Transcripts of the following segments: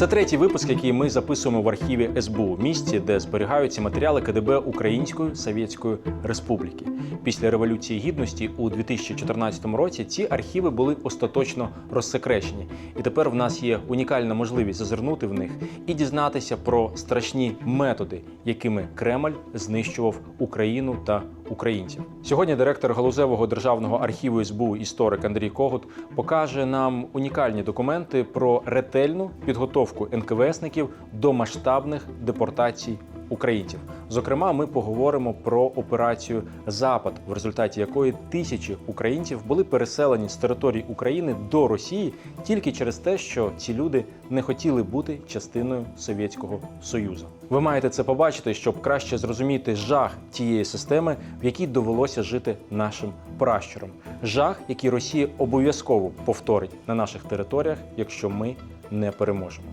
Це третій випуск, який ми записуємо в архіві СБУ, місці, де зберігаються матеріали КДБ Української Совєтської Республіки. Після революції гідності у 2014 році ці архіви були остаточно розсекречені, і тепер в нас є унікальна можливість зазирнути в них і дізнатися про страшні методи, якими Кремль знищував Україну та українців. Сьогодні директор галузевого державного архіву СБУ історик Андрій Когут покаже нам унікальні документи про ретельну підготовку НКВСників до масштабних депортацій українців. Зокрема, ми поговоримо про операцію Запад, в результаті якої тисячі українців були переселені з території України до Росії тільки через те, що ці люди не хотіли бути частиною Совєтського Союзу. Ви маєте це побачити, щоб краще зрозуміти жах тієї системи, в якій довелося жити нашим пращурам. Жах, який Росія обов'язково повторить на наших територіях, якщо ми не переможемо.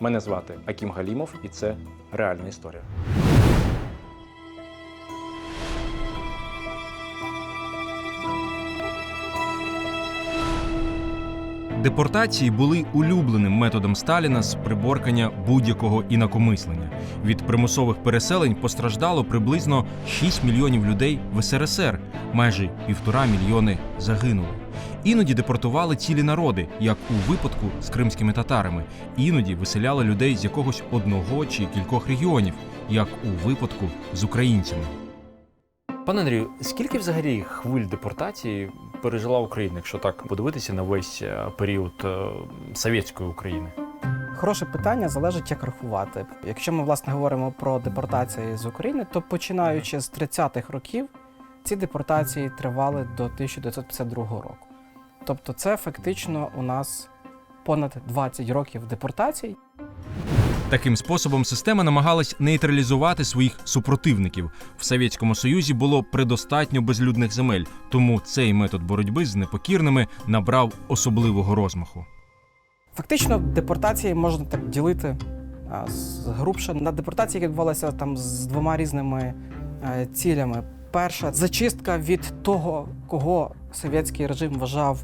Мене звати Акім Галімов, і це реальна історія. Депортації були улюбленим методом Сталіна з приборкання будь-якого інакомислення. Від примусових переселень постраждало приблизно 6 мільйонів людей в СРСР, майже півтора мільйони загинули. Іноді депортували цілі народи, як у випадку з кримськими татарами. Іноді виселяли людей з якогось одного чи кількох регіонів, як у випадку з українцями. Пане Андрію, скільки взагалі хвиль депортації пережила Україна, якщо так подивитися на весь е, період е, совєтської України? Хороше питання залежить, як рахувати. Якщо ми власне говоримо про депортації з України, то починаючи з 30-х років ці депортації тривали до 1952 року. Тобто, це фактично у нас понад 20 років депортацій. Таким способом система намагалась нейтралізувати своїх супротивників. В Совєтському Союзі було предостатньо безлюдних земель, тому цей метод боротьби з непокірними набрав особливого розмаху. Фактично, депортації можна так ділити а, з- грубше на депортації, які відбувалися там з двома різними е, цілями. Перша зачистка від того, кого совєтський режим вважав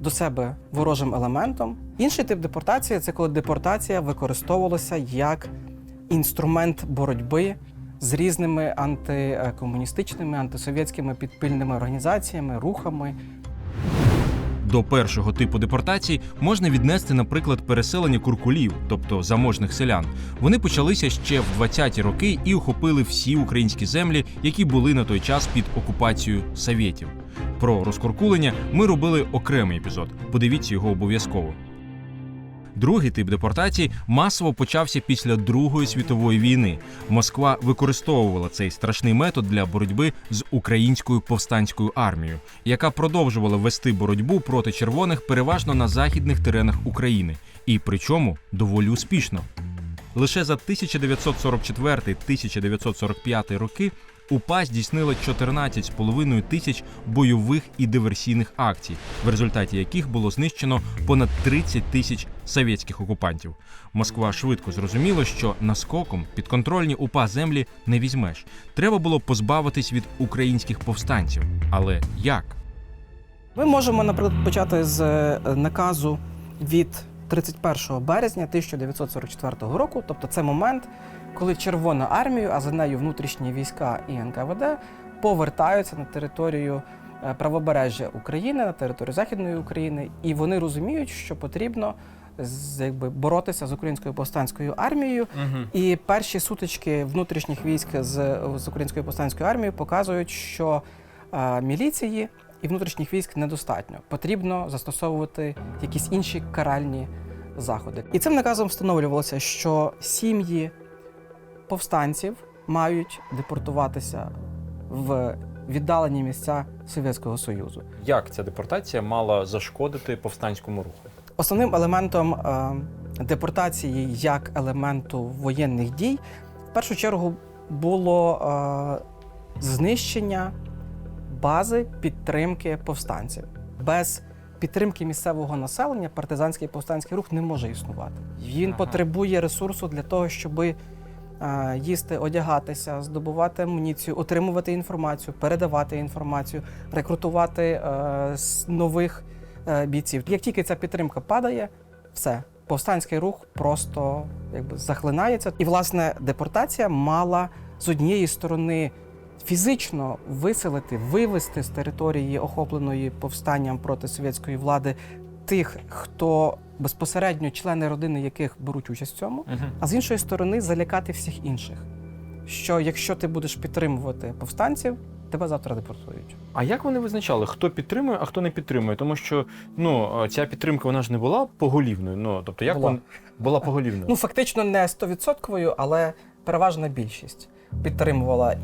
до себе ворожим елементом. Інший тип депортації це коли депортація використовувалася як інструмент боротьби з різними антикомуністичними, антисовєтськими підпільними організаціями, рухами, До першого типу депортації можна віднести, наприклад, переселення куркулів, тобто заможних селян. Вони почалися ще в 20-ті роки і охопили всі українські землі, які були на той час під окупацією совєтів. Про розкуркулення ми робили окремий епізод. Подивіться його обов'язково. Другий тип депортації масово почався після Другої світової війни. Москва використовувала цей страшний метод для боротьби з українською повстанською армією, яка продовжувала вести боротьбу проти червоних переважно на західних теренах України, і причому доволі успішно. Лише за 1944-1945 роки УПА здійснила 14,5 тисяч бойових і диверсійних акцій, в результаті яких було знищено понад 30 тисяч совєтських окупантів. Москва швидко зрозуміла, що наскоком підконтрольні УПА землі не візьмеш. Треба було позбавитись від українських повстанців. Але як? Ми можемо, наприклад, почати з е, наказу від 31 березня 1944 року, тобто це момент, коли Червона армія, а за нею внутрішні війська і НКВД повертаються на територію е, правобережжя України, на територію Західної України, і вони розуміють, що потрібно з- якби, боротися з українською повстанською армією. І перші сутички внутрішніх військ з, з українською повстанською армією показують, що е, міліції і внутрішніх військ недостатньо. Потрібно застосовувати якісь інші каральні заходи. І цим наказом встановлювалося, що сім'ї повстанців мають депортуватися в віддалені місця Совєтського Союзу. Як ця депортація мала зашкодити повстанському руху? Основним елементом е, депортації як елементу воєнних дій в першу чергу було е, знищення бази підтримки повстанців. Без підтримки місцевого населення партизанський повстанський рух не може існувати. Він Ага. потребує ресурсу для того, щоб е, їсти, одягатися, здобувати амуніцію, отримувати інформацію, передавати інформацію, рекрутувати е, нових е, бійців. Як тільки ця підтримка падає, все. повстанський рух просто якби захлинається. І, власне, депортація мала з однієї сторони фізично виселити, вивести з території, охопленої повстанням проти совєтської влади, тих, хто безпосередньо члени родини яких беруть участь в цьому, а з іншої сторони залякати всіх інших. Що якщо ти будеш підтримувати повстанців, тебе завтра депортують. А як вони визначали, хто підтримує, а хто не підтримує? Тому що ну ця підтримка вона ж не була поголівною. Ну тобто, як Була. вона була поголівною? Ну фактично не 100%, але переважна більшість підтримувала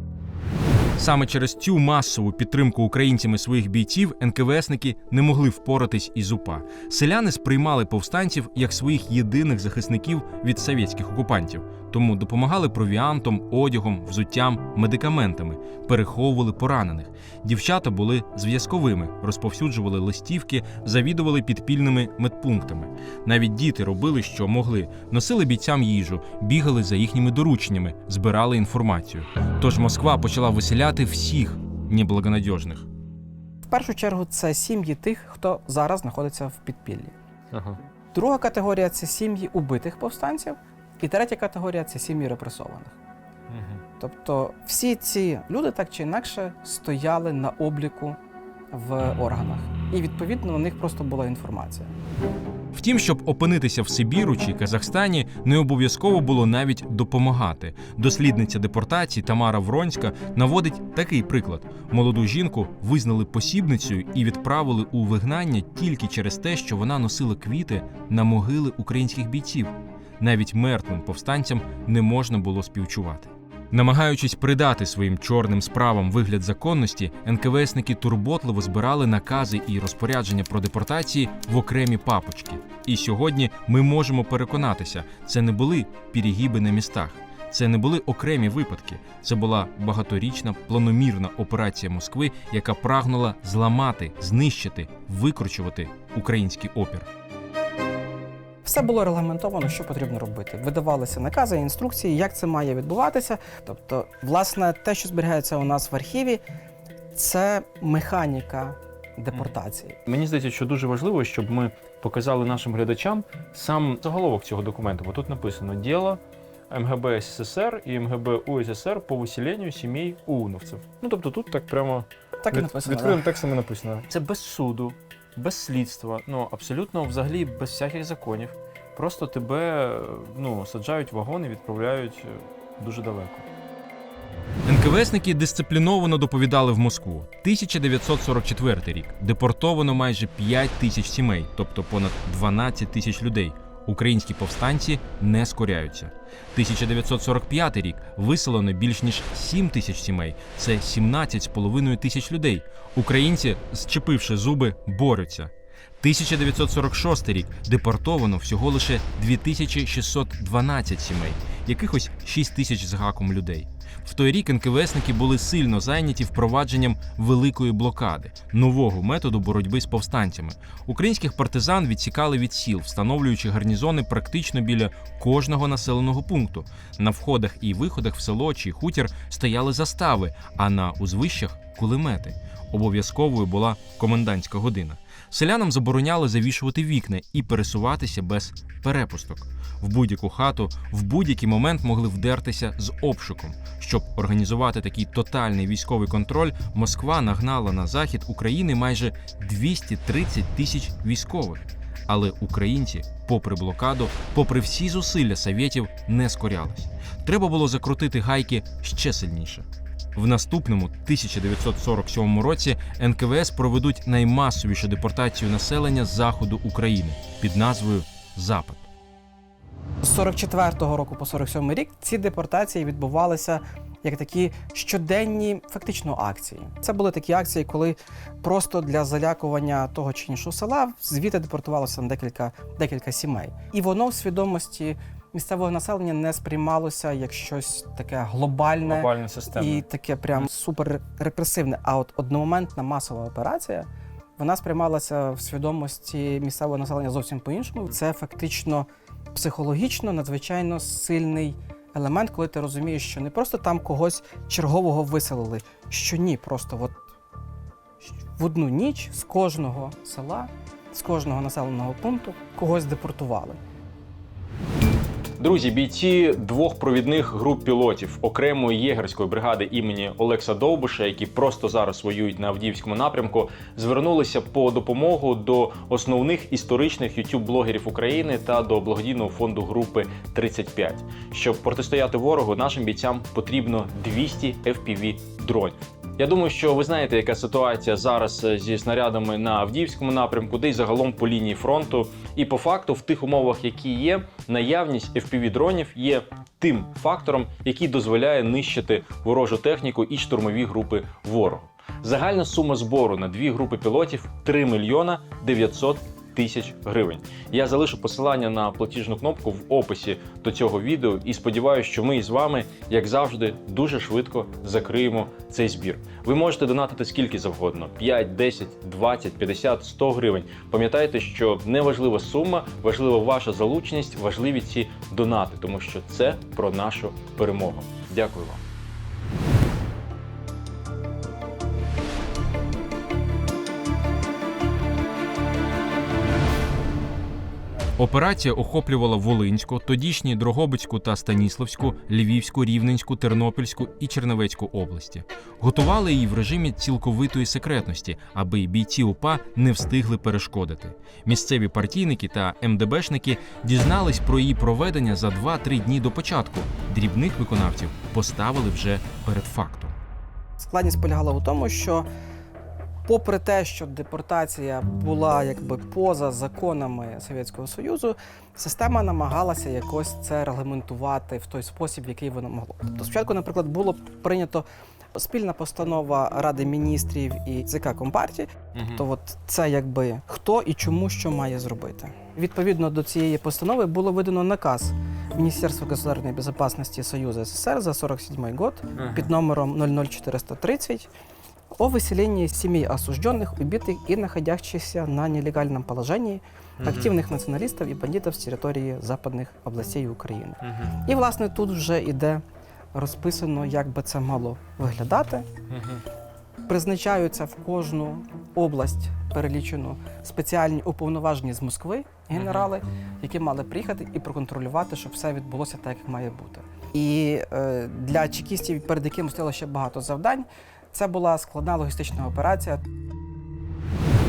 Саме через цю масову підтримку українцями своїх бійців НКВСники не могли впоратись із УПА. Селяни сприймали повстанців як своїх єдиних захисників від совєтських окупантів, тому допомагали провіантом, одягом, взуттям, медикаментами, переховували поранених. Дівчата були зв'язковими, розповсюджували листівки, завідували підпільними медпунктами. Навіть діти робили, що могли, носили бійцям їжу, бігали за їхніми дорученнями, збирали інформацію. Тож Москва почала виселяти всіх неблагонадіжних. в першу чергу це сім'ї тих, хто зараз знаходиться в підпіллі. Ага. Друга категорія це сім'ї убитих повстанців, і третя категорія це сім'ї репресованих. Тобто всі ці люди так чи інакше стояли на обліку в органах, і відповідно у них просто була інформація. Втім, щоб опинитися в Сибіру чи Казахстані, не обов'язково було навіть допомагати. Дослідниця депортації Тамара Вронська наводить такий приклад: молоду жінку визнали посібницею і відправили у вигнання тільки через те, що вона носила квіти на могили українських бійців. Навіть мертвим повстанцям не можна було співчувати. Намагаючись придати своїм чорним справам вигляд законності, НКВСники турботливо збирали накази і розпорядження про депортації в окремі папочки. І сьогодні ми можемо переконатися, це не були перегіби на містах, це не були окремі випадки. Це була багаторічна планомірна операція Москви, яка прагнула зламати, знищити, викручувати український опір. Все було регламентовано, що потрібно робити. Видавалися накази, інструкції, як це має відбуватися. Тобто, власне, те, що зберігається у нас в архіві, це механіка депортації. Мені здається, що дуже важливо, щоб ми показали нашим глядачам сам заголовок цього документу. Бо тут написано діло МГБ СССР і МГБ УССР по виселенню сімей УНовців. Ну тобто тут так прямо Так і написано. відкритим да. текстом і написано. Це без суду, без слідства, ну абсолютно взагалі без всяких законів. Просто тебе ну, саджають в вагон і відправляють е, дуже далеко. НКВСники дисципліновано доповідали в Москву. 1944 рік депортовано майже 5 тисяч сімей, тобто понад 12 тисяч людей. Українські повстанці не скоряються. 1945 рік виселено більш ніж 7 тисяч сімей. Це 17,5 тисяч людей. Українці, зчепивши зуби, борються. 1946 рік депортовано всього лише 2612 сімей, якихось 6 тисяч з гаком людей. В той рік НКВСники були сильно зайняті впровадженням великої блокади, нового методу боротьби з повстанцями. Українських партизан відсікали від сіл, встановлюючи гарнізони практично біля кожного населеного пункту. На входах і виходах в село чи хутір стояли застави, а на узвищах кулемети. Обов'язковою була комендантська година. Селянам забороняли завішувати вікна і пересуватися без перепусток. В будь-яку хату в будь-який момент могли вдертися з обшуком. Щоб організувати такий тотальний військовий контроль, Москва нагнала на захід України майже 230 тисяч військових. Але українці, попри блокаду, попри всі зусилля совєтів, не скорялись. Треба було закрутити гайки ще сильніше. В наступному 1947 році НКВС проведуть наймасовішу депортацію населення з заходу України під назвою Запад. З 44-го року по 47 рік ці депортації відбувалися як такі щоденні фактично акції. Це були такі акції, коли просто для залякування того чи іншого села звідти депортувалося на декілька, декілька сімей. І воно в свідомості місцевого населення не сприймалося як щось таке глобальне Глобальна система. і таке прям супер репресивне. А от одномоментна масова операція. Вона сприймалася в свідомості місцевого населення зовсім по-іншому. Це фактично психологічно надзвичайно сильний елемент, коли ти розумієш, що не просто там когось чергового виселили, що ні, просто от в одну ніч з кожного села, з кожного населеного пункту когось депортували. Друзі, бійці двох провідних груп пілотів окремої єгерської бригади імені Олекса Довбуша, які просто зараз воюють на Авдіївському напрямку, звернулися по допомогу до основних історичних ютуб-блогерів України та до благодійного фонду групи 35. Щоб протистояти ворогу, нашим бійцям потрібно 200 FPV дронів. Я думаю, що ви знаєте, яка ситуація зараз е, зі снарядами на Авдіївському напрямку, де й загалом по лінії фронту. І по факту, в тих умовах, які є, наявність fpv дронів є тим фактором, який дозволяє нищити ворожу техніку і штурмові групи ворогу. Загальна сума збору на дві групи пілотів 3 мільйона 900 тисяч гривень. Я залишу посилання на платіжну кнопку в описі до цього відео і сподіваюся, що ми із вами, як завжди, дуже швидко закриємо цей збір. Ви можете донатити скільки завгодно: 5, 10, 20, 50, 100 гривень. Пам'ятайте, що не важлива сума, важлива ваша залученість, важливі ці донати, тому що це про нашу перемогу. Дякую вам. Операція охоплювала Волинську, тодішні Дрогобицьку та Станіславську, Львівську, Рівненську, Тернопільську і Чернівецьку області. Готували її в режимі цілковитої секретності, аби бійці УПА не встигли перешкодити. Місцеві партійники та МДБшники дізнались про її проведення за 2-3 дні до початку. Дрібних виконавців поставили вже перед фактом. Складність полягала у тому, що, попри те, що депортація була якби поза законами Совєтського Союзу, система намагалася якось це регламентувати в той спосіб, в який воно могло. Тобто, спочатку, наприклад, було прийнято спільна постанова Ради міністрів і ЦК Компартії. То от це якби хто і чому що має зробити. Відповідно до цієї постанови було видано наказ Міністерства государственной безопасности Союза СССР за 47 год під номером 00430 о выселении семей осужденных, убитых и находящихся на нелегальном положении активних націоналістів і бандитів з території западних областей України. І, власне, тут вже іде розписано, як би це мало виглядати. Призначаються в кожну область перелічену спеціальні уповноважені з Москви генерали, які мали приїхати і проконтролювати, щоб все відбулося так, як має бути. І е, для чекістів, перед якими стояло ще багато завдань, це була складна логістична операція.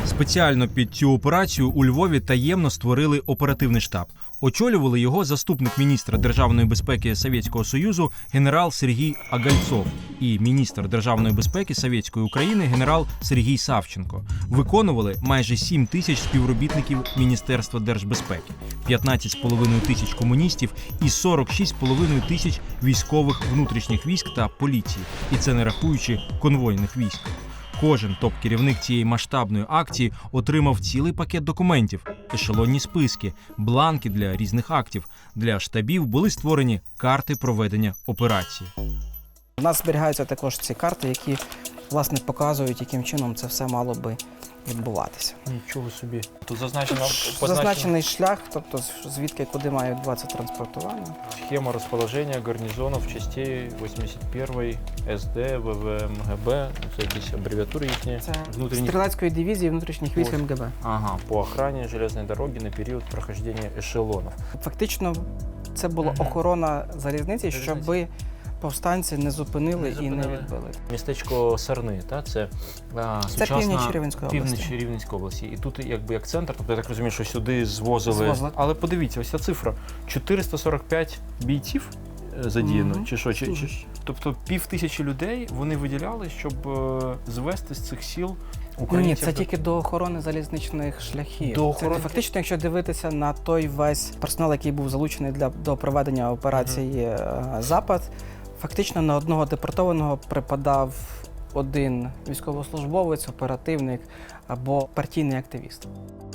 Спеціально під цю операцію у Львові таємно створили оперативний штаб. Очолювали його заступник міністра державної безпеки Совєтського Союзу генерал Сергій Агальцов і міністр державної безпеки Совєтської України генерал Сергій Савченко. Виконували майже 7 тисяч співробітників Міністерства держбезпеки, 15,5 тисяч комуністів і 46,5 тисяч військових внутрішніх військ та поліції. І це не рахуючи конвойних військ. Кожен топ-керівник цієї масштабної акції отримав цілий пакет документів, ешелонні списки, бланки для різних актів. Для штабів були створені карти проведення операції. У нас зберігаються також ці карти, які власне показують, яким чином це все мало би відбуватися. Нічого собі. Тут зазначено Зазначений шлях, тобто звідки куди має відбуватися транспортування. схема розположення гарнізонів частей 81 СД, ВВМГБ, це якісь абревіатури їхні. Це Внутрішні- стрілецької дивізії внутрішніх військ МГБ. Ага, по охрані железної дороги на період прохождення ешелонів. Фактично, це була охорона залізниці, Залізниці. Повстанці не зупинили, Не і не відбили. Містечко Сарни, та? це, а, Це північ Рівненської області. північ Рівненської області. І тут якби як центр, тобто я так розумію, що сюди звозили. Звозили. Але подивіться, ось ця цифра: 445 бійців е, задіяно, Мгм. чи що? Чи, чи, тобто пів тисячі людей вони виділяли, щоб е, звести з цих сіл Ні, це тільки до охорони залізничних шляхів. До охорони- Це фактично, якщо дивитися на той весь персонал, який був залучений для до проведення операції е, Запад, фактично на одного депортованого припадав один військовослужбовець, оперативник або партійний активіст.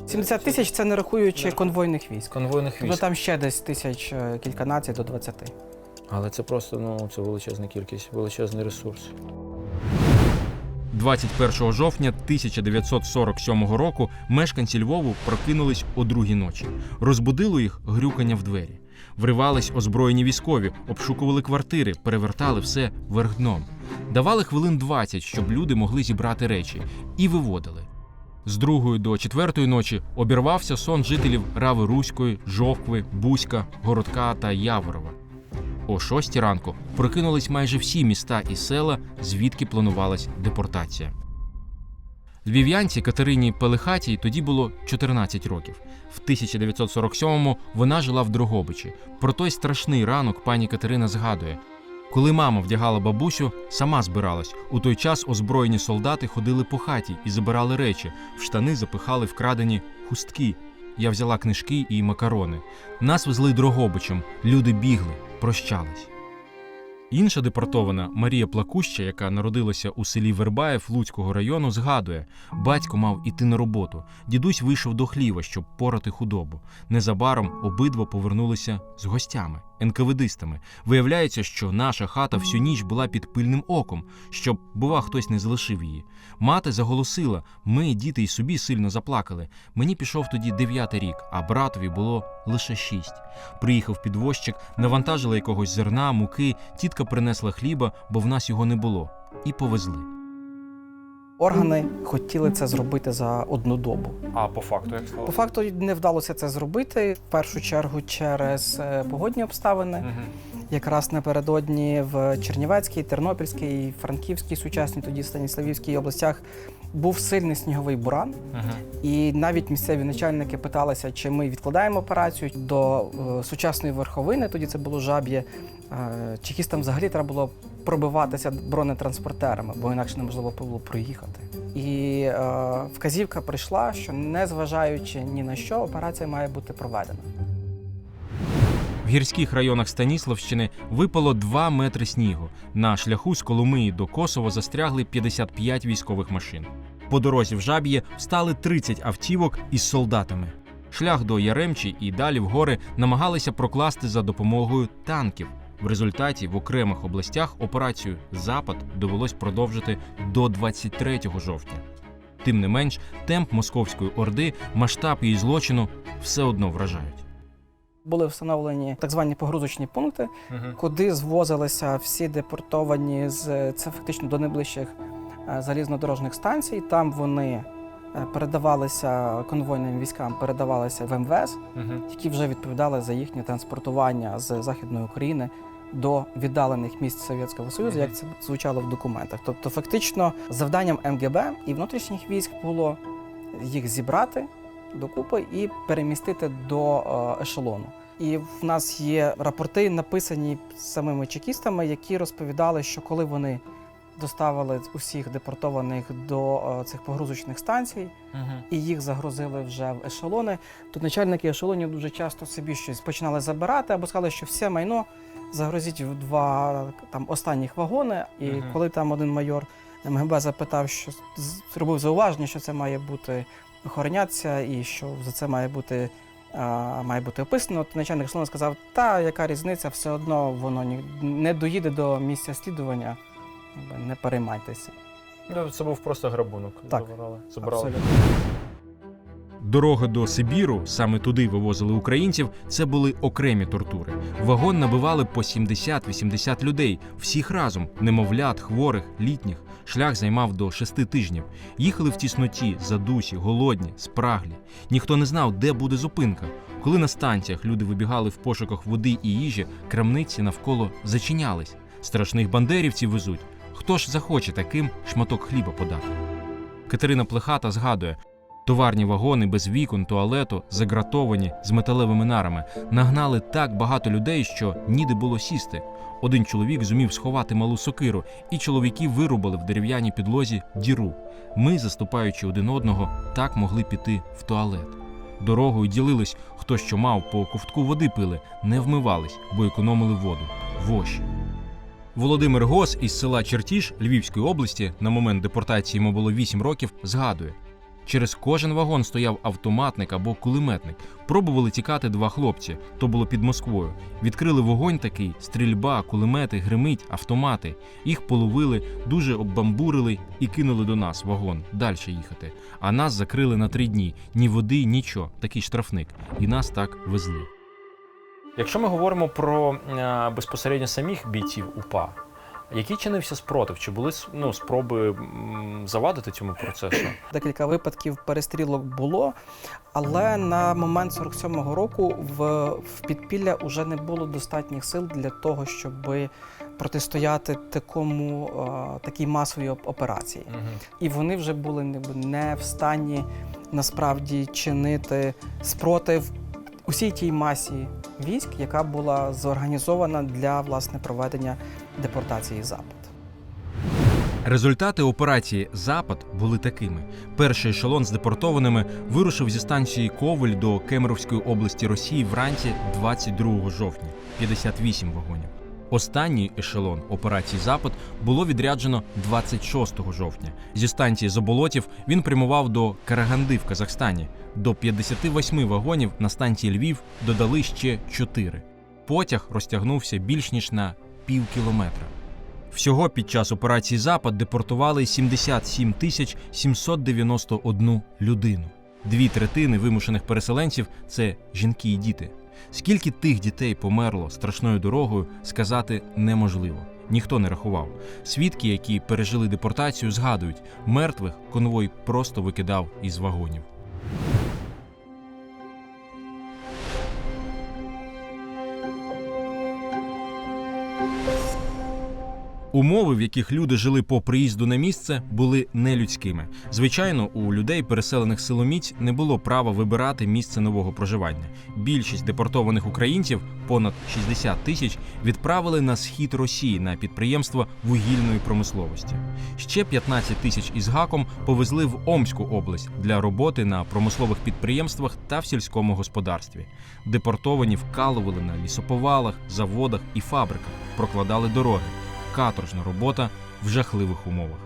70 тисяч це не рахуючи конвойних військ. конвойних військ. Тобто там ще десь тисяч е, кільканадцять до 20. Але це просто ну це величезна кількість, величезний ресурс. 21 жовтня 1947 року мешканці Львову прокинулись о другій ночі. Розбудило їх грюкання в двері. Вривались озброєні військові, обшукували квартири, перевертали все вверх дном. Давали хвилин 20, щоб люди могли зібрати речі, і виводили. З другої до четвертої ночі обірвався сон жителів Рави Руської, Жовкви, Бузька, Городка та Яворова. О шостій ранку прокинулись майже всі міста і села, звідки планувалась депортація. Львів'янці Катерині Пелихатій тоді було 14 років. В 1947-му вона жила в Дрогобичі. Про той страшний ранок пані Катерина згадує. Коли мама вдягала бабусю, сама збиралась. У той час озброєні солдати ходили по хаті і забирали речі. В штани запихали вкрадені хустки. Я взяла книжки і макарони. Нас везли Дрогобичем. Люди бігли, прощались. Інша депортована Марія Плакуща, яка народилася у селі Вербаєв Луцького району, згадує: батько мав іти на роботу. Дідусь вийшов до хліва, щоб порати худобу. Незабаром обидва повернулися з гостями, енкаведистами. Виявляється, що наша хата всю ніч була під пильним оком, щоб, бува, хтось не залишив її. Мати заголосила: ми, діти, й собі сильно заплакали. Мені пішов тоді дев'ятий рік, а братові було лише шість. Приїхав підвозчик, навантажили якогось зерна, муки, тітка принесла хліба, бо в нас його не було, і повезли. Органи хотіли це зробити за одну добу. А по факту як стало? По факту не вдалося це зробити в першу чергу через е, погодні обставини. Якраз напередодні в Чернівецькій, Тернопільській, Франківській, сучасній тоді Станіславівській областях був сильний сніговий буран. І навіть місцеві начальники питалися, чи ми відкладаємо операцію до е, сучасної верховини. Тоді це було жаб'є. Чекістам взагалі треба було пробиватися бронетранспортерами, бо інакше неможливо було проїхати. І е, вказівка прийшла, що незважаючи ні на що, операція має бути проведена. В гірських районах Станіславщини випало 2 метри снігу. На шляху з Коломиї до Косово застрягли 55 військових машин. По дорозі в Жаб'є встали 30 автівок із солдатами. Шлях до Яремчі і далі в гори намагалися прокласти за допомогою танків. В результаті в окремих областях операцію Запад довелось продовжити до 23 жовтня. Тим не менш, темп московської орди, масштаб її злочину все одно вражають. Були встановлені так звані погрузочні пункти, куди звозилися всі депортовані з це фактично до найближчих е, залізнодорожних станцій. Там вони е, передавалися конвойним військам, передавалися в МВС, які вже відповідали за їхнє транспортування з Західної України до віддалених місць Совєтського Союзу, як це звучало в документах. Тобто, фактично, завданням МГБ і внутрішніх військ було їх зібрати докупи і перемістити до е, ешелону. І в нас є рапорти, написані самими чекістами, які розповідали, що коли вони доставили усіх депортованих до е, цих погрузочних станцій, і їх загрузили вже в ешелони, то начальники ешелонів дуже часто собі щось починали забирати або сказали, що все майно загрузіть в два там останніх вагони. І Мгм. коли там один майор МГБ запитав, що зробив зауваження, що це має бути охоронятися і що за це має бути. а, Має бути описано, то начальник ешелону сказав, та яка різниця, все одно воно не доїде до місця слідування, не переймайтеся. Ну, Це був просто грабунок. Так. Забирали. Абсолютно. Дороги до Сибіру, саме туди вивозили українців, це були окремі тортури. Вагон набивали по 70-80 людей, всіх разом, немовлят, хворих, літніх. Шлях займав до шести тижнів. Їхали в тісноті, задусі, голодні, спраглі. Ніхто не знав, де буде зупинка. Коли на станціях люди вибігали в пошуках води і їжі, крамниці навколо зачинялись. Страшних бандерівців везуть. Хто ж захоче таким шматок хліба подати? Катерина Плехата згадує, Товарні вагони без вікон, туалету, загратовані з металевими нарами, нагнали так багато людей, що ніде було сісти. Один чоловік зумів сховати малу сокиру, і чоловіки вирубали в дерев'яній підлозі діру. Ми, заступаючи один одного, так могли піти в туалет. Дорогою ділились, хто що мав, по ковтку води пили, не вмивались, бо економили воду. Воші. Володимир Гос із села Чертіж Львівської області на момент депортації йому було 8 років, згадує. Через кожен вагон стояв автоматник або кулеметник. Пробували тікати два хлопці. То було під Москвою. Відкрили вогонь такий: стрільба, кулемети, гримить, автомати. Їх половили, дуже оббамбурили і кинули до нас вагон далі їхати. А нас закрили на три дні. Ні води, нічого. Такий штрафник. І нас так везли. Якщо ми говоримо про е, безпосередньо самих бійців УПА, Який чинився спротив? Чи були ну, спроби завадити цьому процесу? Декілька випадків перестрілок було, але на момент 47-го року в, в підпілля вже не було достатніх сил для того, щоб протистояти такому такій масовій оп- операції. І вони вже були не в стані насправді чинити спротив усій тій масі військ, яка була зорганізована для власне проведення депортації Запад. Результати операції Запад були такими: перший ешелон з депортованими вирушив зі станції Ковель до Кемеровської області Росії вранці 22 жовтня 58 вагонів. Останній ешелон операції Запад було відряджено 26 жовтня. Зі станції Заболотів він прямував до Караганди в Казахстані. До 58 вагонів на станції Львів додали ще 4. Потяг розтягнувся більш ніж на пів кілометра. Всього під час операції Запад депортували 77 тисяч 791 людину. Дві третини вимушених переселенців це жінки і діти. Скільки тих дітей померло страшною дорогою, сказати неможливо. Ніхто не рахував. Свідки, які пережили депортацію, згадують, мертвих конвой просто викидав із вагонів. Умови, в яких люди жили по приїзду на місце, були нелюдськими. Звичайно, у людей, переселених силоміць, не було права вибирати місце нового проживання. Більшість депортованих українців, понад 60 тисяч, відправили на схід Росії на підприємства вугільної промисловості. Ще 15 тисяч із гаком повезли в Омську область для роботи на промислових підприємствах та в сільському господарстві. Депортовані вкалували на лісоповалах, заводах і фабриках, прокладали дороги. Каторжна робота в жахливих умовах.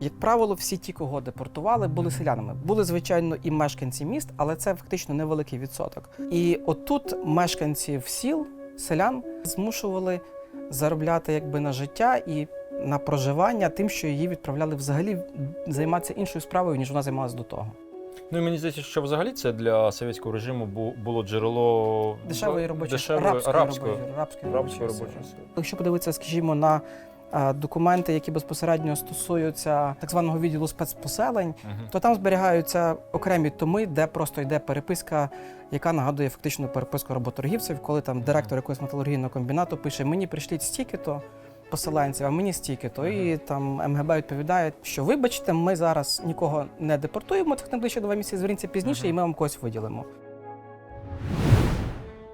Як правило, всі ті, кого депортували, були селянами. Були, звичайно, і мешканці міст, але це фактично невеликий відсоток. І отут мешканців сіл, селян, змушували заробляти якби на життя і на проживання тим, що її відправляли взагалі займатися іншою справою, ніж вона займалася до того. Ну і мені здається, що взагалі це для совєтського режиму було джерело Дешевої робочої дешевої, рабської, рабської, робочої, рабської, рабської робочої сили. Якщо подивитися, скажімо, на документи, які безпосередньо стосуються так званого відділу спецпоселень, Мгм. то там зберігаються окремі томи, де просто йде переписка, яка нагадує фактично переписку роботоргівців, коли там директор якогось металургійного комбінату пише: мені прийшліть стільки-то поселенців, а мені стільки-то. І там МГБ відповідає, що вибачте, ми зараз нікого не депортуємо, цих найближчі два місяці зверніться пізніше, і ми вам когось виділимо.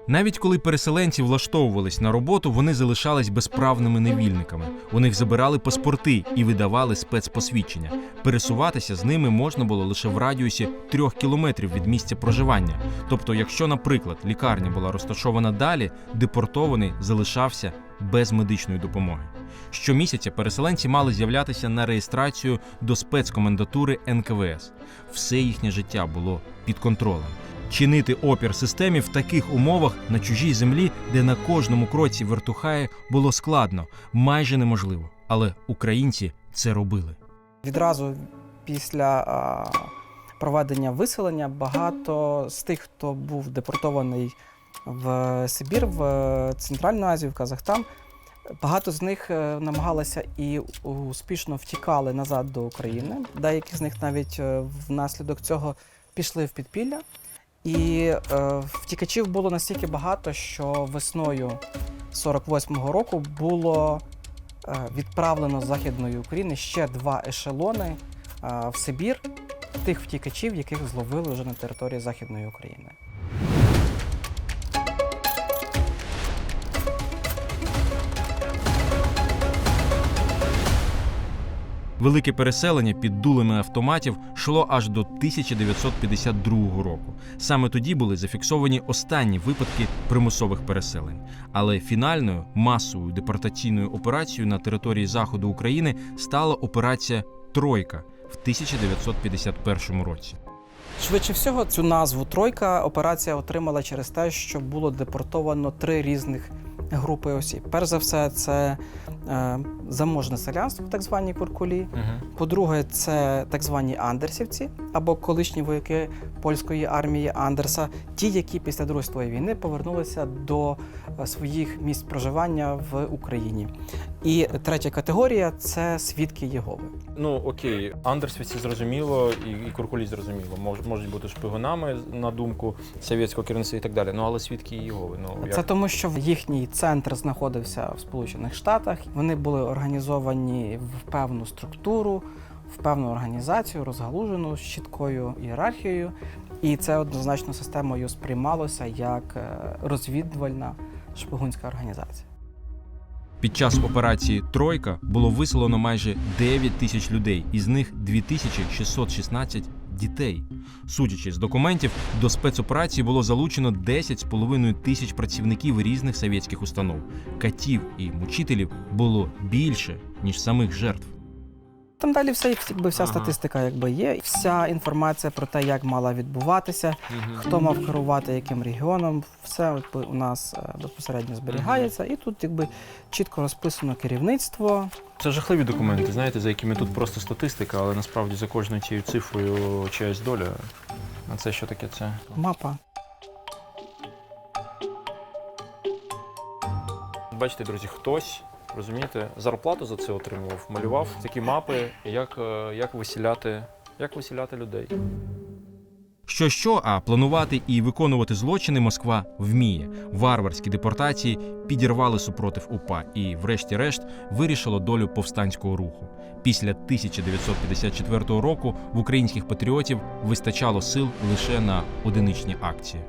Навіть коли переселенці влаштовувались на роботу, вони залишались безправними невільниками. У них забирали паспорти і видавали спецпосвідчення. Пересуватися з ними можна було лише в радіусі трьох кілометрів від місця проживання. Тобто, якщо, наприклад, лікарня була розташована далі, депортований залишався без медичної допомоги. Щомісяця переселенці мали з'являтися на реєстрацію до спецкомендатури НКВС. Все їхнє життя було під контролем. Чинити опір системі в таких умовах на чужій землі, де на кожному кроці вертухає, було складно, майже неможливо. Але українці це робили. Відразу після а, проведення виселення багато з тих, хто був депортований в Сибір, в Центральну Азію, в Казахстан, багато з них е, намагалися і успішно втікали назад до України. Деякі з них навіть е, внаслідок цього пішли в підпілля. І е, втікачів було настільки багато, що весною 48-го року було е, відправлено з Західної України ще два ешелони е, в Сибір тих втікачів, яких зловили вже на території Західної України. Велике переселення під дулами автоматів йшло аж до 1952 року. Саме тоді були зафіксовані останні випадки примусових переселень. Але фінальною масовою депортаційною операцією на території заходу України стала операція Тройка в 1951 році. Швидше всього, цю назву Тройка операція отримала через те, що було депортовано три різних групи осіб. Перш за все, це е, заможне селянство, так звані куркулі. Угу. По-друге, це так звані андерсівці, або колишні вояки польської армії Андерса, ті, які після Другої світової війни повернулися до е, своїх місць проживання в Україні. І третя категорія це свідки Єгови. Ну окей, Андерсвіці зрозуміло, і, і Куркулі зрозуміло. Мож, можуть бути шпигунами на думку совєтського керівництва і так далі. Ну але свідки Єгови. Ну Це тому, що їхній центр знаходився в Сполучених Штатах. Вони були організовані в певну структуру, в певну організацію, розгалужену з чіткою ієрархією. І це однозначно системою сприймалося як е, розвідувальна шпигунська організація. Під час операції Тройка було виселено майже 9 тисяч людей, із них 2616 дітей. Судячи з документів, до спецоперації було залучено 10,5 тисяч працівників різних совєтських установ. Катів і мучителів було більше ніж самих жертв. Там далі все, якби вся Ага. статистика якби є. Вся інформація про те, як мала відбуватися, хто мав керувати яким регіоном, все якби, у нас е, безпосередньо зберігається. І тут якби чітко розписано керівництво, Це жахливі документи, знаєте, за якими тут просто статистика, але насправді за кожною цією цифрою чиясь доля. А це що таке це? мапа. Бачите, друзі, хтось, розумієте, зарплату за це отримував, малював такі мапи, як, е, як висіляти, як висіляти людей. Що що, а планувати і виконувати злочини Москва вміє. Варварські депортації підірвали супротив УПА і, врешті-решт, вирішило долю повстанського руху. Після 1954 року в українських патріотів вистачало сил лише на одиничні акції.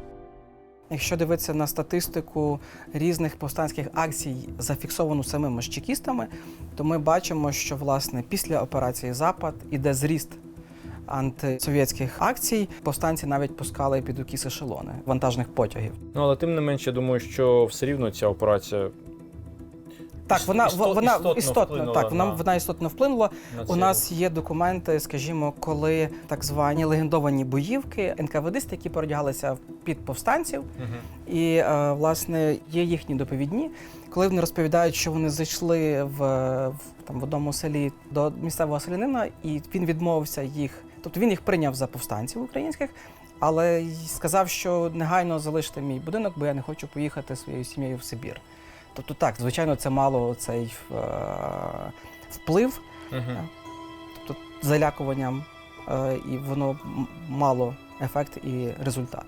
Якщо дивитися на статистику різних повстанських акцій, зафіксовану самими чекістами, то ми бачимо, що власне після операції Запад іде зріст антисовєтських акцій. Повстанці навіть пускали під укіс ешелони вантажних потягів. Ну але тим не менше, я думаю, що все рівно ця операція Так, вона Істот- вона істотно істотно, вплинула так, вона, на- вона істотно вплинула. на У нас є документи, скажімо, коли так звані легендовані боївки, НКВДисти, які переодягалися під повстанців. І е, власне є їхні доповідні, коли вони розповідають, що вони зайшли в, в там в одному селі до місцевого селянина, і він відмовився їх. Тобто він їх прийняв за повстанців українських, але й сказав, що негайно залиште мій будинок, бо я не хочу поїхати своєю сім'єю в Сибір. Тобто, так, звичайно, це мало цей е, вплив, Мгм. тобто залякуванням, е, і воно мало ефект і результат.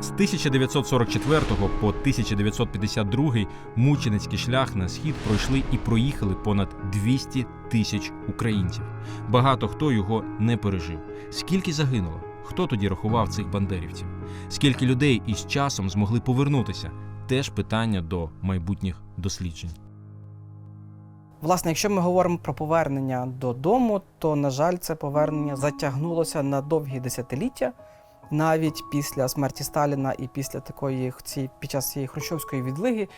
З 1944 по 1952 мученицький шлях на схід пройшли і проїхали понад 200 тисяч українців. Багато хто його не пережив. Скільки загинуло? Хто тоді рахував цих бандерівців? Скільки людей із часом змогли повернутися? Теж питання до майбутніх досліджень. Власне, якщо ми говоримо про повернення додому, то, на жаль, це повернення затягнулося на довгі десятиліття. Навіть після смерті Сталіна і після такої під час цієї хрущовської відлиги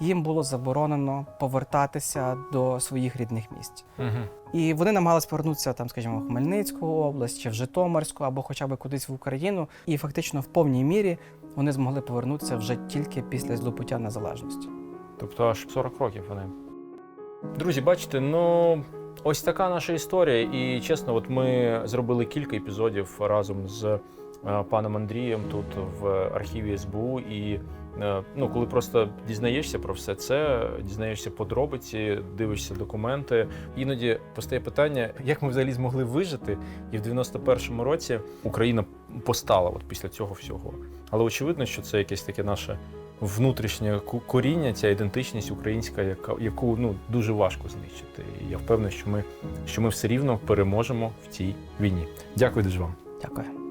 їм було заборонено повертатися до своїх рідних місць. Мгм. І вони намагалися повернутися там, скажімо, в Хмельницьку область чи в Житомирську, або хоча б кудись в Україну. І фактично в повній мірі вони змогли повернутися вже тільки після здобуття незалежності. Тобто аж 40 років вони. Друзі, бачите, ну ось така наша історія. І чесно, от ми зробили кілька епізодів разом з е, паном Андрієм тут в архіві СБУ. І е, ну, коли просто дізнаєшся про все це, дізнаєшся подробиці, дивишся документи. Іноді постає питання, як ми взагалі змогли вижити, і в 91-му році Україна постала от після цього всього. Але очевидно, що це якесь таке наше внутрішнє коріння, ця ідентичність українська, яка яку ну дуже важко знищити. І я впевнений, що ми що ми все рівно переможемо в цій війні. Дякую дуже вам. Дякую.